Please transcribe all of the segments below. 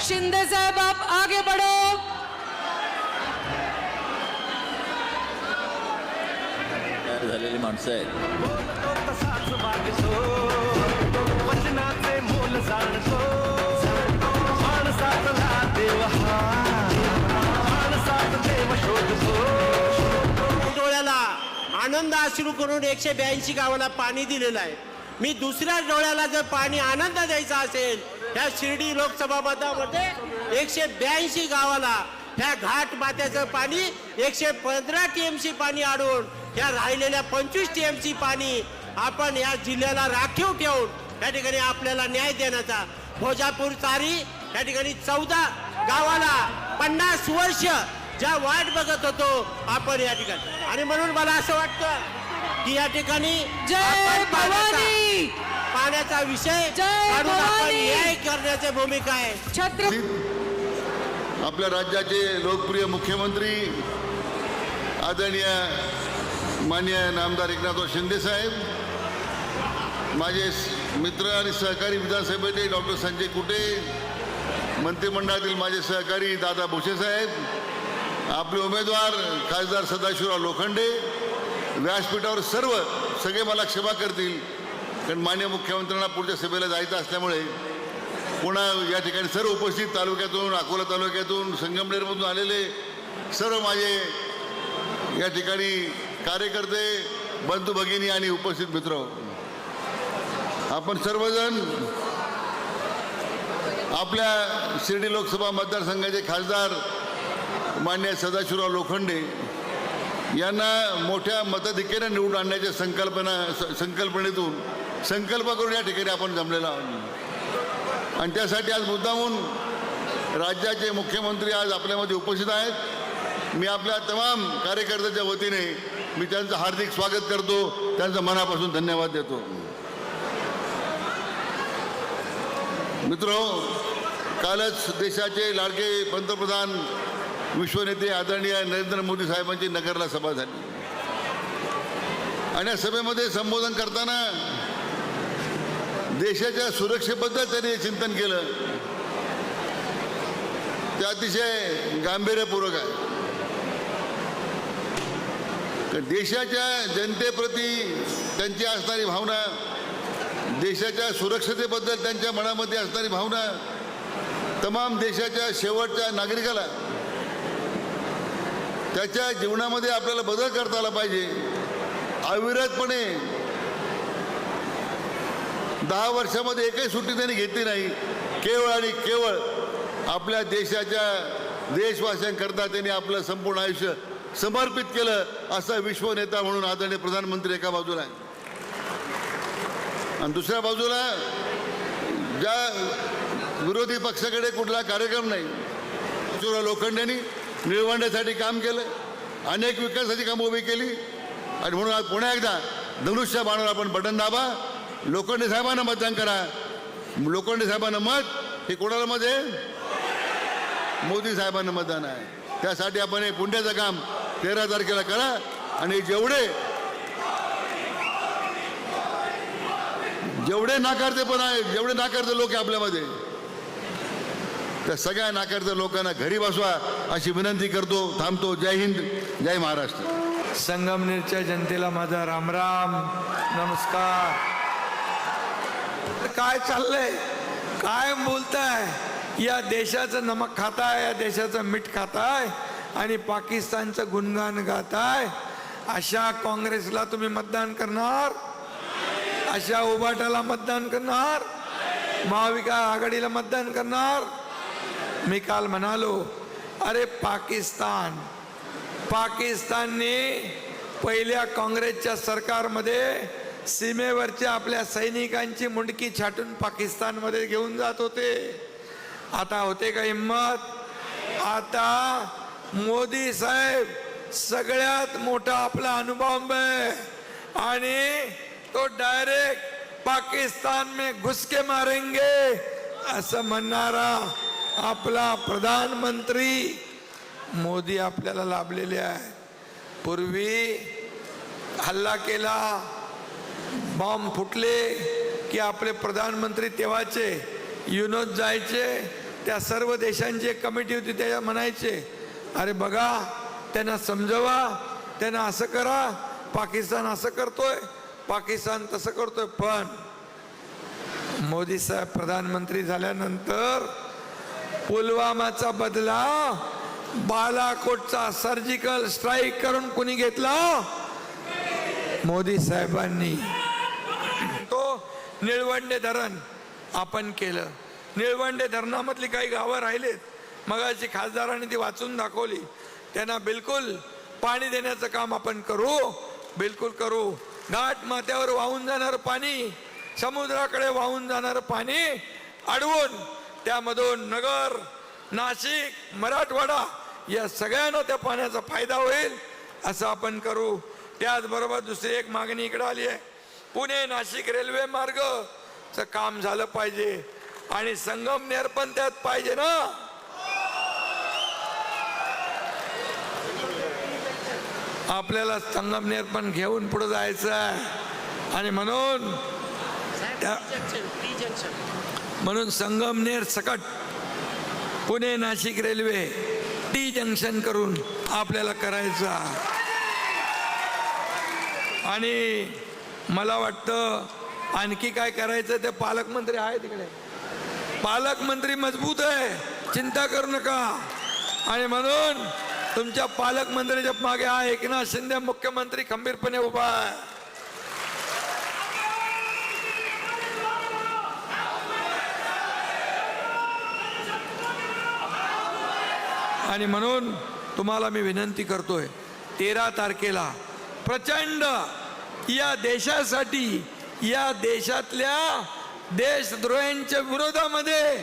शिंदे साहब आप आगे बढ़ो। तयार झालेली माणसं हा डोळ्याला आनंद अश्रू करून एकशे ब्याऐंशी गावाला पाणी दिलेलं आहे. मी दुसऱ्या डोळ्याला जर पाणी आनंद द्यायचा असेल ह्या शिर्डी लोकसभा मतामध्ये एकशे ब्याऐंशी गावाला ह्या घाट मात्याचं पाणी एकशे पंधरा टी एम सी पाणी आणून ह्या राहिलेल्या पंचवीस टी एम सी पाणी आपण या जिल्ह्याला राखीव ठेवून या ठिकाणी आपल्याला न्याय देण्याचा भोजापूर चारी या ठिकाणी चौदा गावाला पन्नास वर्ष ज्या वाट बघत होतो आपण या ठिकाणी. आणि म्हणून मला असं वाटतं की या ठिकाणी जय पाण्याचा- भवानी पाण्याचा विषय जय काढून आपण भवानी. न्याय करण्याची भूमिका आहे छत्र आपल्या राज्याचे लोकप्रिय मुख्यमंत्री आदरणीय मान्य नामदार एकनाथराव शिंदे साहेब माझे स- मित्र आणि सहकारी विधानसभेचे डॉक्टर संजय कुटे मंत्रिमंडळातील माझे सहकारी दादा भुसे साहेब आपले उमेदवार खासदार सदाशिवराव लोखंडे व्यासपीठावर सर्व सगळे मला क्षमा करतील. कारण मान्य मुख्यमंत्र्यांना पुढच्या सभेला जायचं असल्यामुळे पुन्हा या ठिकाणी सर्व उपस्थित तालुक्यातून अकोला तालुक्यातून संगमनेरमधून आलेले सर्व माझे या ठिकाणी कार्यकर्ते बंधू भगिनी आणि उपस्थित मित्र. आपण सर्वजण आपल्या शिर्डी लोकसभा मतदारसंघाचे खासदार मान्य सदाशिवराव लोखंडे यांना मोठ्या मताधिक्याने निवडून आणण्याच्या संकल्पना स- संकल्पनेतून संकल्प करून या ठिकाणी आपण जमलेला आहोत. आणि त्यासाठी आज मुद्दामून राज्याचे मुख्यमंत्री आज आपल्यामध्ये उपस्थित आहेत. मी आपल्या तमाम कार्यकर्त्याच्या वतीने मी त्यांचं हार्दिक स्वागत करतो. त्यांचं मनापासून धन्यवाद देतो. मित्र कालच देशाचे लाडके पंतप्रधान विश्वनेते आदरणीय नरेंद्र मोदी साहेबांची नगरला सभा झाली. आणि या सभेमध्ये संबोधन करताना देशाच्या सुरक्षेबद्दल त्यांनी चिंतन केलं. ते अतिशय गांभीर्यपूर्वक आहे. तर देशाच्या जनतेप्रती त्यांची असणारी भावना देशाच्या सुरक्षतेबद्दल त्यांच्या मनामध्ये असणारी भावना तमाम देशाच्या शेवटच्या नागरिकाला त्याच्या जीवनामध्ये आपल्याला बदल करता आला पाहिजे. अविरतपणे दहा वर्षामध्ये एकही सुट्टी त्यांनी घेतली नाही. केवळ आणि केवळ आपल्या देशाच्या देशवासियांकरता त्यांनी आपलं संपूर्ण आयुष्य समर्पित केलं असा विश्वनेता म्हणून आदरणीय प्रधानमंत्री एका बाजूला आहे आणि दुसऱ्या बाजूला ज्या विरोधी पक्षाकडे कुठला कार्यक्रम नाही लोखंड्यांनी निळवंड्यासाठी काम केलं अनेक विकासाची कामं उभी केली. आणि म्हणून आज पुन्हा एकदा धनुष्य बाणावर आपण बटन दाबा. लोखंडे साहेबांना मतदान करा. लोखंडे साहेबांना मत हे कोणाला मत आहे? मोदी साहेबांना मतदान आहे. त्यासाठी आपण हे पुंड्याचं काम तेरा तारखेला करा. आणि जेवढे जेवढे नाकारते पण आहे जेवढे नाकारते लोक आपल्यामध्ये त्या सगळ्या नाकारते लोकांना घरी बसवा. अशी विनंती करतो थांबतो. जय हिंद जय महाराष्ट्र. संगमनेरच्या जनतेला माझा रामराम नमस्कार. काय चाललंय? काय बोलताय? या देशाचं नमक खाताय या देशाचं मीठ खाताय आणि पाकिस्तानचं गुणगान गाताय. अशा काँग्रेसला तुम्ही मतदान करणार? अशा उबाटाला मतदान करणार? महाविकास आघाडीला मतदान करणार? मी काल म्हणालो अरे पाकिस्तान. पाकिस्तानने पहिल्या काँग्रेसच्या सरकारमध्ये सीमेवरच्या आपल्या सैनिकांची मुंडकी छाटून पाकिस्तानमध्ये घेऊन जात होते. आता होते का हिंमत आता मोदी साहेब सगळ्यात मोठा आपला अनुभव आहे. आणि तो डायरेक्ट पाकिस्तान में घुसके मारेंगे असं म्हणणारा आपला प्रधानमंत्री मोदी आपल्याला लाभलेले आहे पूर्वी हल्ला केला बॉम्ब फुटले की आपले प्रधानमंत्री तेव्हाचे युनोत जायचे त्या सर्व देशांची एक कमिटी होती त्याच्या म्हणायचे अरे बघा त्यांना समजवा त्यांना असं करा पाकिस्तान असं करतोय पाकिस्तान तसं करतोय. पण मोदी साहेब प्रधानमंत्री झाल्यानंतर पुलवामाचा बदला बालाकोटचा सर्जिकल स्ट्राईक करून कुणी घेतला? मोदी साहेबांनी. तो निळवंडे धरण आपण केलं. निळवंडे धरणामधली काही गावं राहिलेत. मगाची खासदारांनी ती वाचून दाखवली. त्यांना बिलकुल पाणी देण्याचं काम आपण करू बिलकुल करू. घाट माथ्यावर वाहून जाणारं पाणी समुद्राकडे वाहून जाणारं पाणी अडवून त्यामधून नगर नाशिक मराठवाडा या सगळ्यांना त्या पाण्याचा फायदा होईल असं आपण करू. त्याचबरोबर दुसरी एक मागणी इकडे आली आहे. पुणे नाशिक रेल्वे मार्गचं काम झालं पाहिजे आणि संगमनेर पण त्यात पाहिजे ना? आपल्याला संगमनेर पण घेऊन पुढे जायचं आहे. आणि म्हणून त्या- म्हणून संगमनेर सकट Pune Nashik railway T junction करून आपल्याला करायचा आणि मला वाटतं आणखी काय करायचं ते पालकमंत्री आहे तिकडे पालकमंत्री मजबूत आहे चिंता करू नका. आणि म्हणून तुमच्या पालकमंत्रीच्या मागे हा एकनाथ शिंदे मुख्यमंत्री खंबीरपणे उभा आहे. आणि म्हणून तुम्हाला मी विनंती करतोय तेरा तारखेला प्रचंड या देशासाठी या देशातल्या देशद्रोह्यांच्या विरोधामध्ये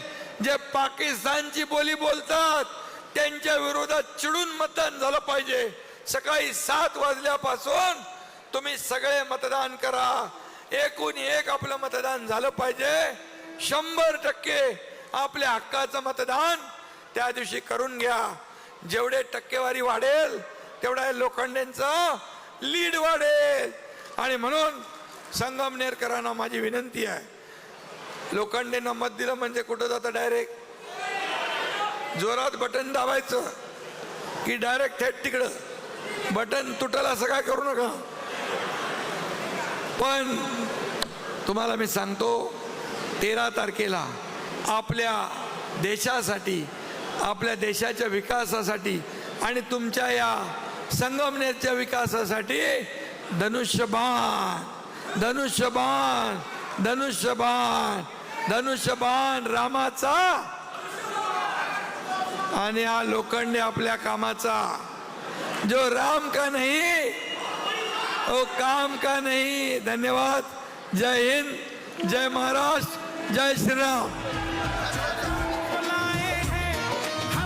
जे पाकिस्तानची बोली बोलतात त्यांच्या विरोधात चिडून मतदान झालं पाहिजे. सकाळी सात वाजल्यापासून तुम्ही सगळे मतदान करा. एकूण एक आपलं मतदान झालं पाहिजे. शंभर टक्के आपल्या हक्काचं मतदान त्या दिवशी करून घ्या. जेवढे टक्केवारी वाढेल तेवढा लोखंडेंचा लीड वाढेल. आणि म्हणून संगमनेरकरांना माझी विनंती आहे. लोखंडेंना मत दिलं म्हणजे कुठं जातं डायरेक्ट जोरात बटन दाबायचं. की डायरेक्ट थेट तिकडं. बटन तुटल असं काय करू नका. पण तुम्हाला मी सांगतो तेरा तारखेला आपल्या देशासाठी आपल्या देशाच्या विकासासाठी आणि तुमच्या या संगमनेरच्या विकासासाठी धनुष्यबाण धनुष्यबाण धनुष्यबाण धनुष्यबाण रामाचा. आणि हा लोखंड आपल्या कामाचा. जो राम का नाही ओ काम का नाही. धन्यवाद. जय हिंद जय महाराष्ट्र जय श्रीराम.